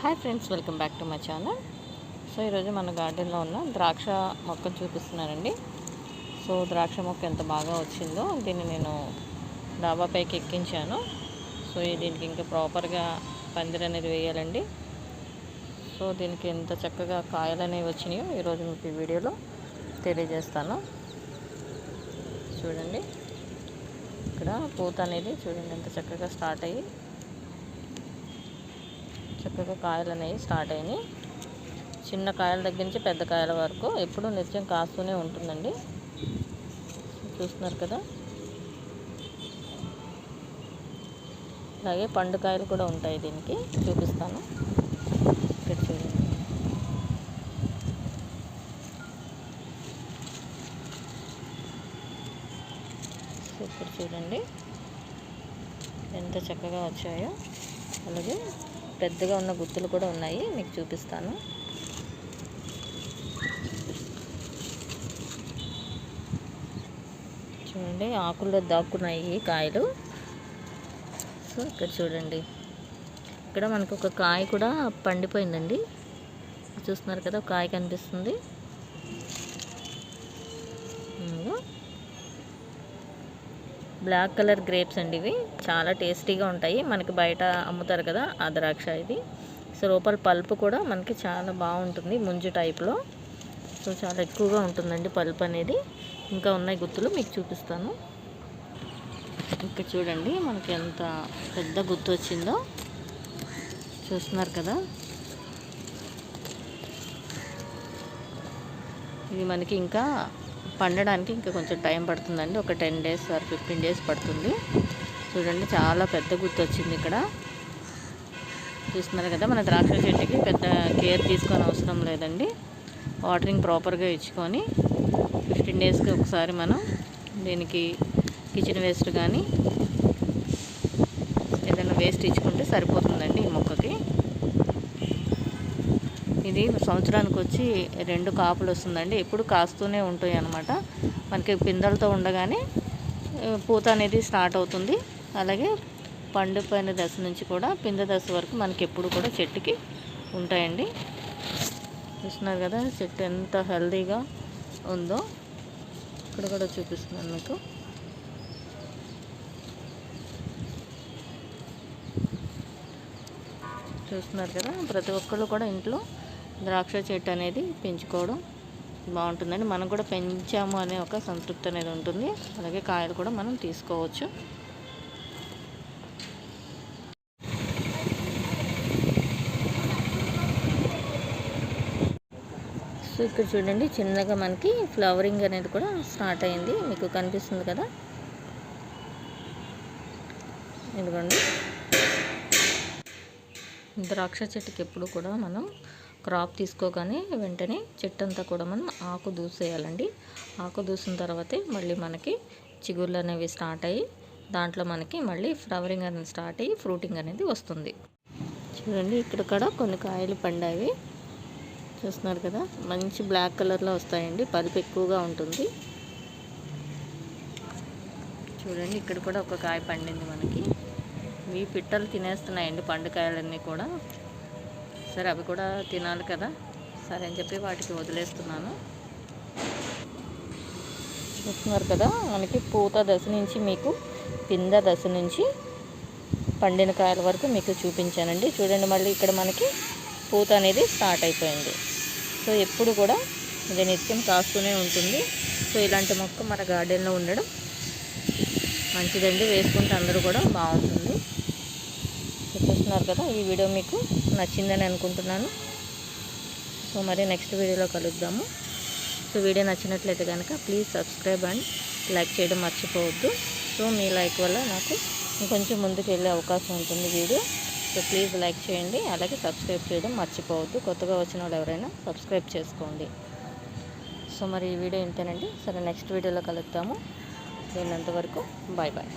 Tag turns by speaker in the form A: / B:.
A: Hi friends welcome back to my channel so ఈరోజు మన గార్డెన్లో ఉన్న ద్రాక్ష మొక్కను చూపిస్తున్నానండి. సో ద్రాక్ష మొక్క ఎంత బాగా వచ్చిందో దీన్ని నేను డాబా పైకి ఎక్కించాను. సో దీనికి ఇంకా ప్రాపర్గా పందిరి అనేది వేయాలండి. సో దీనికి ఎంత చక్కగా కాయలు అనేవి వచ్చినాయో ఈరోజు మీకు ఈ వీడియోలో తెలియజేస్తాను. చూడండి. ఇక్కడ పూత అనేది చూడండి ఎంత చక్కగా స్టార్ట్ అయ్యి చక్కగా కాయలు అనేవి స్టార్ట్ అయినాయి. చిన్న కాయల దగ్గర నుంచి పెద్ద కాయల వరకు ఎప్పుడూ నిత్యం కాస్తూనే ఉంటుందండి. చూస్తున్నారు కదా? అలాగే పండు కాయలు కూడా ఉంటాయి దీనికి. చూపిస్తాను. ఇక్కడ చూడండి. ఇక్కడ చూడండి. ఎంత చక్కగా వచ్చాయో. అలాగే పెద్దగా ఉన్న గుత్తులు కూడా ఉన్నాయి. మీకు చూపిస్తాను. చూడండి ఆకుల్లో దాక్కున్నాయి కాయలు. సో ఇక్కడ చూడండి. ఇక్కడ మనకు ఒక కాయ కూడా పండిపోయిందండి. చూస్తున్నారు కదా ఒక కాయ కనిపిస్తుంది. బ్లాక్ కలర్ గ్రేప్స్ అండి ఇవి. చాలా టేస్టీగా ఉంటాయి. మనకి బయట అమ్ముతారు కదా ఆ ద్రాక్ష ఇది. సో లోపల పల్పు కూడా మనకి చాలా బాగుంటుంది ముంజు టైప్లో. సో చాలా ఎక్కువగా ఉంటుందండి పల్పు అనేది. ఇంకా ఉన్నాయి గుత్తులు మీకు చూపిస్తాను. ఇక్కడ చూడండి మనకి ఎంత పెద్ద గుత్తు వచ్చిందో. చూస్తున్నారు కదా. ఇది మనకి ఇంకా పండడానికి ఇంకా కొంచెం టైం పడుతుందండి. ఒక ten days or fifteen days పడుతుంది. చూడండి చాలా పెద్ద గుర్తు వచ్చింది ఇక్కడ. చూస్తున్నారు కదా మన ద్రాక్ష చెట్టుకి పెద్ద కేర్ తీసుకొని అవసరం లేదండి. వాటరింగ్ ప్రాపర్గా ఇచ్చుకొని ఫిఫ్టీన్ డేస్కి ఒకసారి మనం దీనికి కిచెన్ వేస్ట్ కానీ ఏదైనా వేస్ట్ ఇచ్చుకుంటే సరిపోతుందండి. ఇది సంవత్సరానికి వచ్చి రెండు కాపులు వస్తుందండి ఎప్పుడు కాస్తూనే ఉంటాయి అనమాట మనకి పిందెలతో ఉండగానే పూత అనేది స్టార్ట్ అవుతుంది. అలాగే పండిపోయిన దశ నుంచి కూడా పిందె దశ వరకు మనకి ఎప్పుడు కూడా చెట్టుకి ఉంటాయండి. చూస్తున్నారు కదా చెట్టు ఎంత హెల్దీగా ఉందో. ఇక్కడ కూడా చూపిస్తున్నాను మీకు. చూస్తున్నారు కదా ప్రతి ఒక్కళ్ళు కూడా ఇంట్లో ద్రాక్ష చెట్టు అనేది పెంచుకోవడం బాగుంటుందండి. మనం కూడా పెంచాము అనే ఒక సంతృప్తి అనేది ఉంటుంది. అలాగే కాయలు కూడా మనం తీసుకోవచ్చు. సో ఇక్కడ చూడండి చిన్నగా మనకి ఫ్లవరింగ్ అనేది కూడా స్టార్ట్ అయింది. మీకు కనిపిస్తుంది కదా? ఇదిగోండి. ద్రాక్ష చెట్టుకి ఎప్పుడు కూడా మనం క్రాప్ తీసుకోగానే వెంటనే చెట్టు అంతా కూడా మనం ఆకు దూసేయాలండి. ఆకు దూసిన తర్వాతే మళ్ళీ మనకి చిగుర్లు అనేవి స్టార్ట్ అయ్యి దాంట్లో మనకి మళ్ళీ ఫ్లవరింగ్ అనేది స్టార్ట్ అయ్యి ఫ్రూటింగ్ అనేది వస్తుంది. చూడండి ఇక్కడ కూడా కొన్ని కాయలు పండాయి. చూస్తున్నారు కదా మంచి బ్లాక్ కలర్లో వస్తాయండి. పలుపు ఎక్కువగా ఉంటుంది. చూడండి ఇక్కడ కూడా ఒక కాయ పండింది మనకి. ఇవి పిట్టలు తినేస్తున్నాయండి పండుకాయలన్నీ కూడా. సరే అవి కూడా తినాలి కదా. సరే అని చెప్పి వాటికి వదిలేస్తున్నాను. చూస్తున్నారు కదా మనకి పూత దశ నుంచి మీకు పింద దశ నుంచి పండిన కాయల వరకు మీకు చూపించానండి. చూడండి మళ్ళీ ఇక్కడ మనకి పూత అనేది స్టార్ట్ అయిపోయింది. సో ఎప్పుడు కూడా ఇది నిత్యం కాస్తూనే ఉంటుంది. సో ఇలాంటి మొక్క మన గార్డెన్లో ఉండడం మంచిదండి. వేసుకుంటే అందరూ కూడా బాగుంటుంది. సో చూస్తున్నారు కదా ఈ వీడియో మీకు నచ్చిందని అనుకుంటున్నాను. సో మరి నెక్స్ట్ వీడియోలో కలుద్దాము. సో వీడియో నచ్చినట్లయితే కనుక ప్లీజ్ సబ్స్క్రైబ్ అండ్ లైక్ చేయడం మర్చిపోవద్దు. సో మీ లైక్ వల్ల నాకు ఇంకొంచెం ముందుకు వెళ్ళే అవకాశం ఉంటుంది వీడియో. సో ప్లీజ్ లైక్ చేయండి అలాగే సబ్స్క్రైబ్ చేయడం మర్చిపోవద్దు. కొత్తగా వచ్చిన వాళ్ళు ఎవరైనా సబ్స్క్రైబ్ చేసుకోండి. సో మరి ఈ వీడియో ఇంతేనండి. సరే నెక్స్ట్ వీడియోలో కలుద్దాము. నేనంతవరకు బాయ్ బాయ్